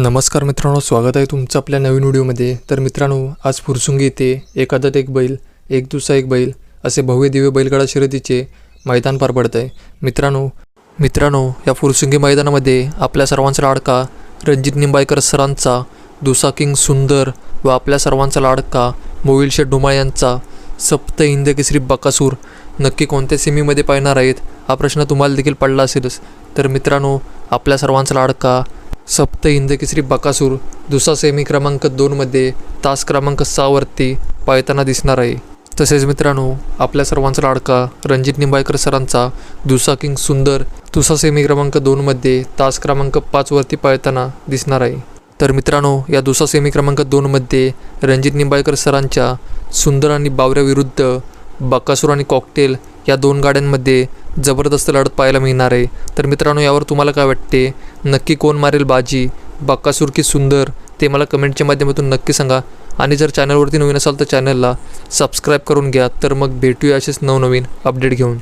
नमस्कार मित्रांनो स्वागत आहे तुमचं आपल्या नवीन व्हिडिओमध्ये. तर मित्रांनो आज फुरसुंगी येथे एक एक बैल एक दुसरा एक बैल असे भव्य दिव्य बैलगाडा शर्यतीचे मैदान पार पडत आहे मित्रांनो मित्रांनो या फुरसुंगी मैदानामध्ये आपल्या सर्वांचा लाडका रणजित निंबाळकर सरांचा दुसा किंग सुंदर व आपल्या सर्वांचा लाडका मोविल शेठ डुमाळ यांचा सप्त हिंद केसरी बकासूर नक्की कोणत्या सेमीमध्ये पाहणार आहेत हा प्रश्न तुम्हाला देखील पडला असेलच. तर मित्रांनो आपल्या सर्वांचा लाडका सप्त हिंदकेसरी बकासूर. दुसरा सेमी क्रमांक दोनमध्ये तास क्रमांक सहावरती पाळताना दिसणार आहे. तसेच मित्रांनो आपल्या सर्वांचा लाडका रणजित निंबाळकर सरांचा दुसा किंग सुंदर दुसरा सेमी क्रमांक दोनमध्ये तास क्रमांक पाचवरती पाळताना दिसणार आहे. तर मित्रांनो या दुसरा सेमी क्रमांक दोनमध्ये रणजित निंबाळकर सरांच्या सुंदर आणि बावऱ्याविरुद्ध बकासूर आणि कॉकटेल या दोन गाड्यांमध्ये जबरदस्त लढत पाहायला मिळणार आहे. तर मित्रांनो यावर तुम्हाला काय वाटते? नक्की कोण मारेल बाजी? बक्कासूर की सुंदर? ते मला कमेंटच्या माध्यमातून नक्की सांगा. आणि जर चॅनलवरती नवीन असाल तर चॅनलला सबस्क्राईब करून घ्या. तर मग भेटूया असेच नवनवीन अपडेट घेऊन.